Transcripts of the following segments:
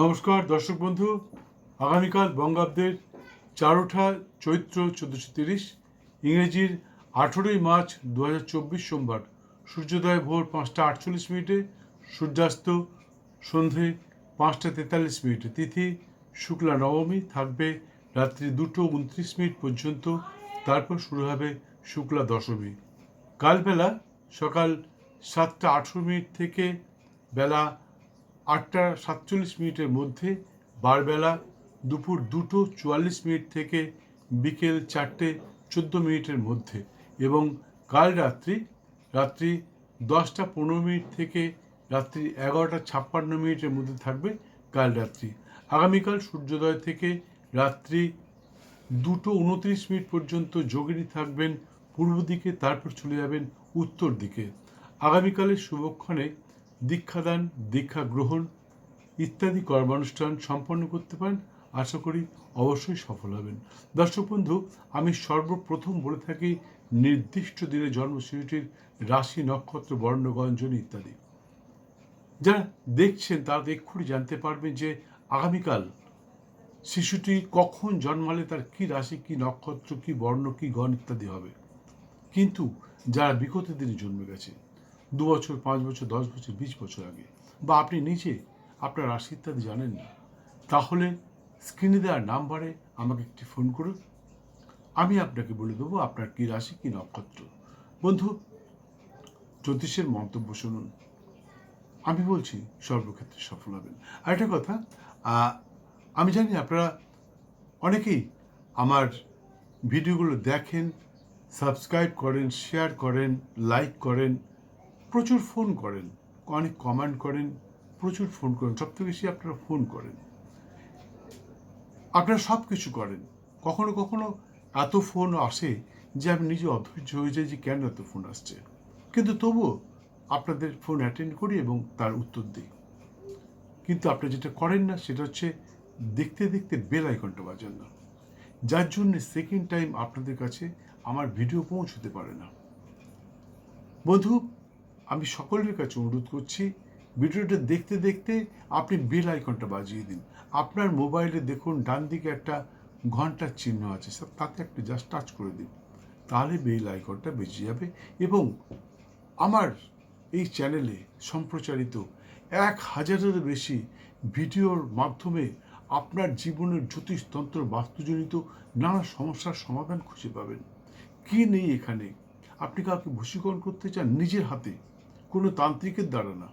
নমস্কার, দর্শক বন্ধু। আগামীকাল বঙ্গাব্দের চারোঠা চৈত্র চোদ্দোশো তিরিশ, ইংরেজির আঠেরোই মার্চ দু হাজার চব্বিশ সোমবার। সূর্যোদয় ভোর পাঁচটা আটচল্লিশ মিনিটে, সূর্যাস্ত সন্ধে পাঁচটা তেতাল্লিশ মিনিটে। তিথি শুক্লা নবমী থাকবে রাত্রি দুটো উনত্রিশ মিনিট পর্যন্ত, তারপর শুরু হবে শুক্লা দশমী। কালবেলা সকাল সাতটা আঠেরো মিনিট থেকে বেলা আটটা সাতচল্লিশ মিনিটের মধ্যে বারবেলা দুপুর দুটো চুয়াল্লিশ মিনিট থেকে বিকেল চারটে চোদ্দ মিনিটের মধ্যে এবং কাল রাত্রি রাত্রি দশটা পনেরো মিনিট থেকে রাত্রি এগারোটা ছাপ্পান্ন মিনিটের মধ্যে থাকবে কাল রাত্রি। আগামীকাল সূর্যোদয় থেকে রাত্রি দুটো উনত্রিশ মিনিট পর্যন্ত যোগিনী থাকবেন, পূর্ব দিকে, তারপর চলে যাবেন উত্তর দিকে। আগামীকালের শুভক্ষণে দীক্ষাদান, দীক্ষা গ্রহণ ইত্যাদি কর্মানুষ্ঠান সম্পন্ন করতে পারেন। আশা করি অবশ্যই সফল হবেন। দর্শক বন্ধু, আমি সর্বপ্রথম বলে থাকি, নির্দিষ্ট দিনে জন্মশিশুটির রাশি, নক্ষত্র বর্ণগঞ্জন ইত্যাদি। যারা দেখছেন, তারা এক্ষুনি জানতে পারবেন যে আগামীকাল শিশুটি কখন জন্মালে, তার কি রাশি, কি নক্ষত্র, কি বর্ণ, কি গণ ইত্যাদি হবে। কিন্তু যারা বিগত দিনে জন্মে গেছে দু বছর, পাঁচ বছর, দশ বছর, বিশ বছর আগে। বা আপনি নিজে আপনার রাশি ইত্যাদি জানেন না। তাহলে স্ক্রিনে দেওয়ার নাম্বারে আমাকে একটি ফোন করুন। আমি আপনাকে বলে দেবো আপনার কী রাশি, কী নক্ষত্র। বন্ধু, জ্যোতিষের মন্তব্য শুনুন। আমি বলছি, সর্বক্ষেত্রে সফল হবেন। আর আরেকটা কথা আমি জানি আপনারা অনেকেই আমার ভিডিওগুলো দেখেন সাবস্ক্রাইব করেন শেয়ার করেন লাইক করেন। প্রচুর ফোন করেন, অনেক কমান্ড করেন, প্রচুর ফোন করেন, সবথেকে বেশি আপনারা ফোন করেন। আপনারা সব কিছু করেন। কখনো কখনো এত ফোন আসে যে আমি নিজে অধৈর্য হয়ে যাই যে কেন এত ফোন আসছে। কিন্তু তবুও আপনাদের ফোন অ্যাটেন্ড করি এবং তার উত্তর দিই। কিন্তু আপনি যেটা করেন না, সেটা হচ্ছে দেখতে দেখতে বেল আইকনটা বাজান না। যার জন্য সেকেন্ড টাইম আপনাদের কাছে আমার ভিডিও পৌঁছতে পারে না। বন্ধু আমি সকলের কাছে অনুরোধ করছি, ভিডিওটা দেখতে দেখতে আপনি বেল আইকনটা বাজিয়ে দিন। আপনার মোবাইলে দেখুন ডান দিকে একটা ঘণ্টার চিহ্ন আছে স্যার তাতে একটা জাস্ট টাচ করে দিন। তাহলে বেল আইকনটা বেজে যাবে এবং আমার এই চ্যানেলে সম্প্রচারিত এক হাজারেরও বেশি ভিডিওর মাধ্যমে আপনার জীবনের জ্যোতিষতন্ত্র বাস্তুজনিত নানা সমস্যার সমাধান খুঁজে পাবেন। কি নেই এখানে? আপনি কাউকে বশীকরণ করতে চান নিজের হাতে? কোনো তান্ত্রিকের দ্বারা না।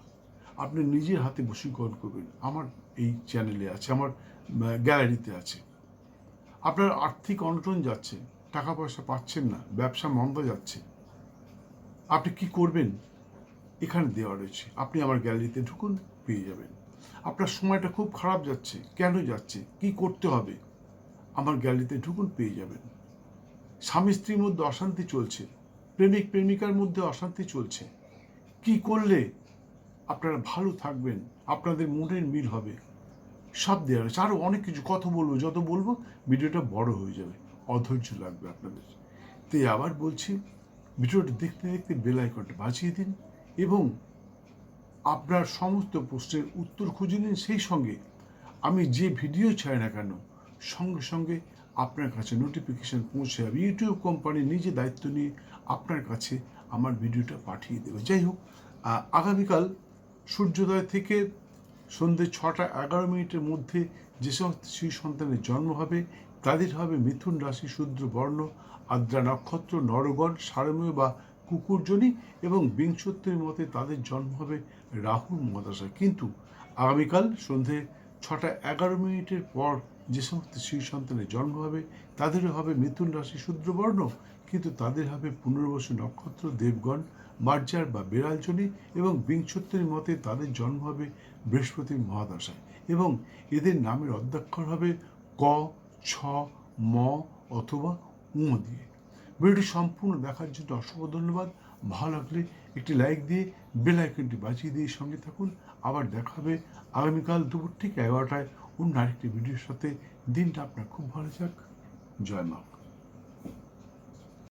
আপনি নিজের হাতে বশীকরণ করবেন। আমার এই চ্যানেলে আছে, আমার গ্যালারিতে আছে। আপনার আর্থিক অনটন যাচ্ছে, টাকা পয়সা পাচ্ছেন না, ব্যবসা মন্দ যাচ্ছে। আপনি কি করবেন? এখানে দেওয়া রয়েছে। আপনি আমার গ্যালারিতে ঢুকুন, পেয়ে যাবেন। আপনার সময়টা খুব খারাপ যাচ্ছে। কেন যাচ্ছে? কি করতে হবে? আমার গ্যালারিতে ঢুকুন, পেয়ে যাবেন। স্বামী স্ত্রীর মধ্যে অশান্তি চলছে। প্রেমিক প্রেমিকার মধ্যে অশান্তি চলছে। কি করলে আপনারা ভালো থাকবেন, আপনাদের মনের মিল হবে? সব দেওয়া আছে আরও অনেক কিছু কথা বলব, যত বলব ভিডিওটা বড় হয়ে যাবে, অধৈর্য লাগবে আপনাদের। তাই আবার বলছি, ভিডিওটা দেখতে দেখতে বেল আইকনটা বাঁচিয়ে দিন এবং আপনার সমস্ত প্রশ্নের উত্তর খুঁজে নিন। সেই সঙ্গে আমি যে ভিডিও চাই না কেন, সঙ্গে সঙ্গে আপনার কাছে নোটিফিকেশন পৌঁছে যাবে। ইউটিউব কোম্পানি নিজে দায়িত্ব নিয়ে আপনার কাছে আমার ভিডিওটা পাঠিয়ে দেবে। যাই হোক আগামীকাল সূর্যোদয় থেকে সন্ধ্যে ছটা এগারো মিনিটের মধ্যে যে সমস্ত শিশু সন্তানের জন্ম হবে, তাদের হবে মিথুন রাশি, শূদ্র, বর্ণ, আদ্রা নক্ষত্র, নরগণ, সারমেয় বা কুকুরজনী এবং বিংশত্তর মতে তাদের জন্ম হবে রাহুর মহাদশায়। কিন্তু আগামীকাল সন্ধে ছটা এগারো মিনিটের পর যে সমস্ত শিশু সন্তানের জন্ম হবে, তাদেরও হবে মিথুন রাশি শূদ্রবর্ণ কিন্তু তাদের হবে পুনর্বসু নক্ষত্র, দেবগণ, মার্জার বা বেড়ালজনী এবং বিংশত্তরী মতে তাদের জন্ম হবে বৃহস্পতির মহাদশায় এবং এদের নামের অধ্যক্ষর হবে ক, ছ, ম অথবা উম দিয়ে। ভিডিওটি সম্পূর্ণ দেখার জন্য অসংখ্য ধন্যবাদ। ভালো লাগলে একটি লাইক দিয়ে বেল আইকনটি বাজিয়ে দিয়ে সঙ্গে থাকুন। আবার দেখা হবে আগামীকাল দুপুর ঠিক এগারোটায়। অন্য আরেকটি ভিডিওর সাথে। দিনটা আপনার খুব ভালো যাক। জয় মা।